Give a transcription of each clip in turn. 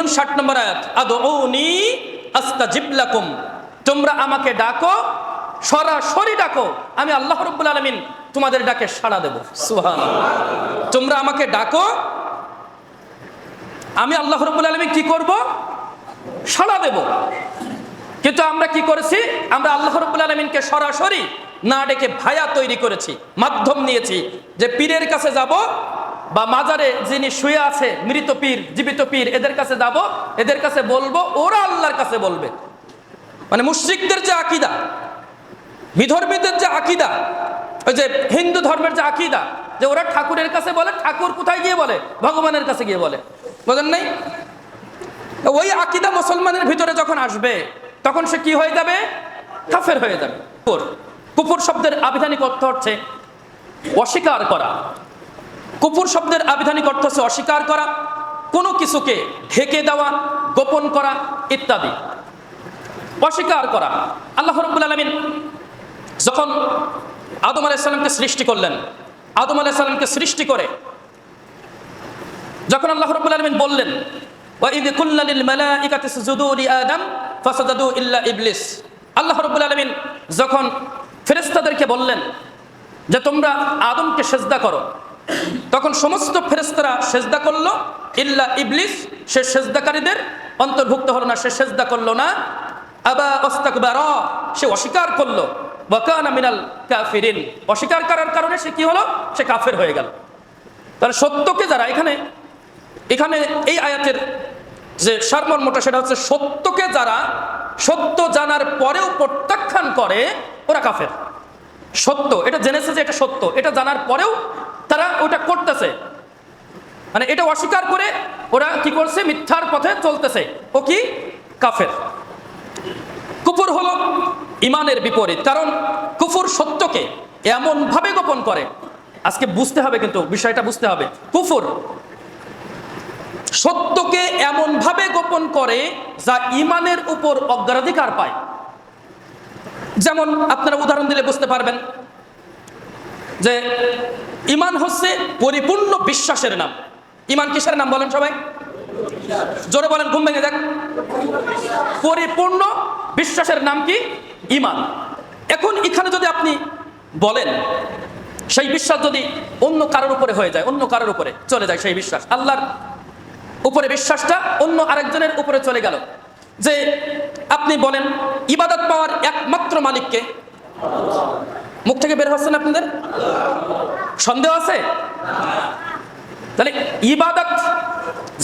মুমিনুন ষাট নম্বর আয়াত, আদউনি আস্তাজিব লাকুম। তোমরা আমাকে ডাকো, সরাসরি ডাকো, আমি আল্লাহ রব্বুল আলমিন তোমাদের ডাকে সাড়া দেব। সুহান তোমরা আমাকে ডাকো, আমি আল্লাহ রব্বুল আলমিন কি করব? সাড়া দেব। কিন্তু আমরা কি করেছি? আমরা আল্লাহ রব্বুল আলমিনকে সরাসরি না ডেকে ভায়া তৈরি করেছি, মাধ্যম নিয়েছি যে পীরের কাছে যাব বা মাজারে যিনি শুয়ে আছে, মৃত পীর, জীবিত পীর, এদের কাছে যাব, এদের কাছে বলব, ওরা আল্লাহর কাছে বলবে। মানে মুশ্রিকদের যে আকিদা, বিধর্মীদের যে আকিদা, ওই যে হিন্দু ধর্মের যে আকিদা, যে ওরা ঠাকুরের কাছে বলে, ঠাকুর কোথায় গিয়ে বলে? ভগবানের কাছে গিয়ে বলে। বোঝেন নাই? ওই আকিদা মুসলমানের ভিতরে যখন আসবে, তখন সে কি হয়ে যাবে? কাফের হয়ে যাবে। কুপুর কুপুর শব্দের আবিধানিক অর্থ হচ্ছে অস্বীকার করা। কুপুর শব্দের আবিধানিক অর্থ হচ্ছে অস্বীকার করা, কোনো কিছুকে ঢেকে দেওয়া, গোপন করা ইত্যাদি। অস্বীকার করা। আল্লাহ রব্বুল আলমিন যখন আদম আলাইসাল্লামকে সৃষ্টি করলেন, আদম আলাইসাল্লামকে সৃষ্টি করে, যখন আল্লাহ রব্বুল আলমিন বললেন আল্লাহ রব্বুল আলমিন যখন ফেরেস্তাদেরকে বললেন যে, তোমরা আদমকে সেজদা করো তখন সমস্ত ফেরেস্তারা সেজদা করল, ইল্লা ইবলিস, সে সেজদাকারীদের অন্তর্ভুক্ত হলো না, সে সেজদা করল না। আবা অস্তাকবার সে অস্বীকার করল। ওয়াকানা মিনাল কাফিরিন, অস্বীকার করার কারণে সে কি হলো? সে কাফের হয়ে গেল। তাহলে সত্যকে যারা এখানে এখানে এই আয়াতের যে সারমর্মটা, সেটা হচ্ছে সত্যকে যারা সত্য জানার পরেও প্রত্যাখ্যান করে, ওরা কাফের। সত্য, এটা জেনেছে যে এটা সত্য, এটা জানার পরেও মানে এটা অস্বীকার করে ওরা কি করছে? মিথ্যার পথে চলতেছে। ও কি? কাফের। কুফর হলো ইমানের বিপরীত, কারণ কুফর সত্যকে এমনভাবে গোপন করে। আজকে বুঝতে হবে কিন্তু, বিষয়টা বুঝতে হবে। কুফর সত্যকে এমনভাবে গোপন করে যা ইমানের উপর অগ্রাধিকার পায়। যেমন আপনারা উদাহরণ দিলে বুঝতে পারবেন যে, ইমান হচ্ছে পরিপূর্ণ বিশ্বাসের নাম। ইমান কিসের নাম বলেন সবাই? জোরে বলেন, ঘুম ভেঙে দেখ পরিপূর্ণ বিশ্বাসের নাম কি? ইমান। এখন এখানে যদি আপনি বলেন, সেই বিশ্বাস যদি অন্য কারোর উপরে হয়ে যায়, অন্য কারোর উপরে চলে যায় সেই বিশ্বাস, আল্লাহর উপরে বিশ্বাসটা অন্য আরেকজনের উপরে চলে গেল। যে আপনি বলেন, ইবাদত পাওয়ার একমাত্র মালিককে মুখ থেকে বের হচ্ছেন আপনাদের? সন্দেহ আছে? তাহলে ইবাদত,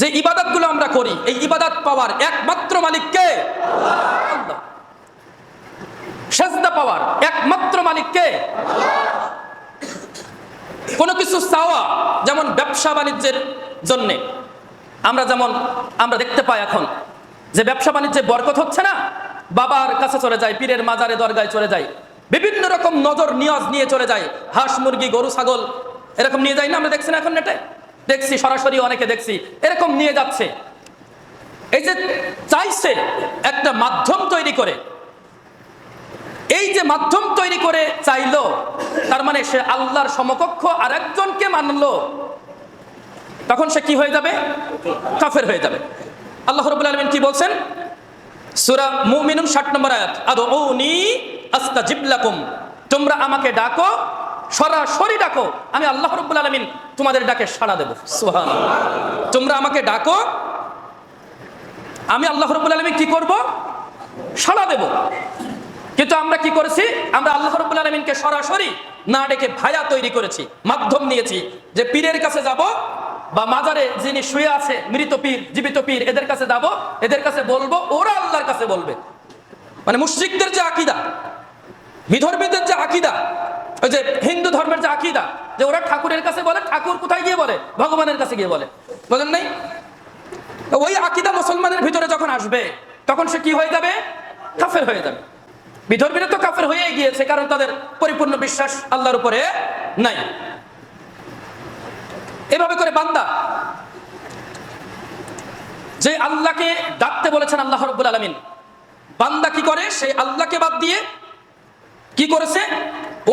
যে ইবাদতগুলো আমরা করি, এই ইবাদত পাওয়ার একমাত্র মালিককে সেজদা পাওয়ার একমাত্র মালিককে কোনো কিছু চাওয়া যেমন ব্যবসা বাণিজ্যের জন্যে, আমরা যেমন, আমরা দেখতে পাই এখন যে ব্যবসা বাণিজ্যে বরকত হচ্ছে না, বাবার কাছে চলে যায়, পীরের মাজারে দরগায় চলে যায়, বিভিন্ন রকম নজর, নিয়াজ নিয়ে চলে যায়, হাঁস মুরগি, গরু, ছাগল, এরকম নিয়ে যায় না আমরা দেখছি না এখন নেটে দেখছি, সরাসরি অনেকে দেখছি, এরকম নিয়ে যাচ্ছে। এই যে চাইছে একটা মাধ্যম তৈরি করে, এই যে মাধ্যম তৈরি করে চাইলো, তার মানে সে আল্লাহর সমকক্ষ আর একজনকে মানলো, তখন সে কি হয়ে যাবে? কাফের হয়ে যাবে। আল্লাহ রবুল আলমিন কি বলছেন? সুরা মুমিনুন ষাট নম্বর আয়াত, আদউনি আস্তাজিব লাকুম। তোমরা আমাকে ডাকো সরাসরি ডাকো, আমি আল্লাহ রব্বুল আলমিন তোমাদের ডাকে সাড়া দেবো। সুহান তোমরা আমাকে ডাকো, আমি আল্লাহ রব্বুল আলমিন কি করব? সাড়া দেব। কিন্তু আমরা কি করেছি? আমরা আল্লাহ রব্বুল আলমিনকে সরাসরি না ডেকে ভায়া তৈরি করেছি, মাধ্যম নিয়েছি যে পীরের কাছে যাব বা মাজারে যিনি শুয়ে আছে, মৃত পীর, জীবিত পীর, এদের কাছে যাব, এদের কাছে বলব, ওরা আল্লাহর কাছে বলবে। মানে মুশ্রিকদের যে আকিদা, বিধর্মীদের যে আকিদা ওই যে হিন্দু ধর্মের যে আকিদা, যে ওরা ঠাকুরের কাছে বলে, ঠাকুর কোথায় গিয়ে বলে? ভগবানের কাছে গিয়ে বলে। বলেন নাই? ওই আকিদা মুসলমানের ভিতরে যখন আসবে, তখন সে কি হয়ে যাবে? কাফের হয়ে যাবে। বিধর্মীরা তো কাফের হয়ে গিয়েছে, কারণ তাদের পরিপূর্ণ বিশ্বাস আল্লাহর উপরে নাই। এভাবে করে বান্দা, যে আল্লাহকে ডাকতে বলেছেন আল্লাহ রব্বুল আলমিন, বান্দা কি করে? সেই আল্লাহকে বাদ দিয়ে কি করেছে?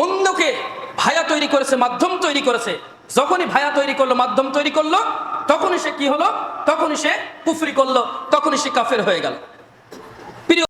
অন্যকে ভায়া তৈরি করেছে, মাধ্যম তৈরি করেছে। যখনই ভায়া তৈরি করল, মাধ্যম তৈরি করল, তখনই সে কি হলো? তখনই সে কুফরি করল, তখনই সে কাফের হয়ে গেল।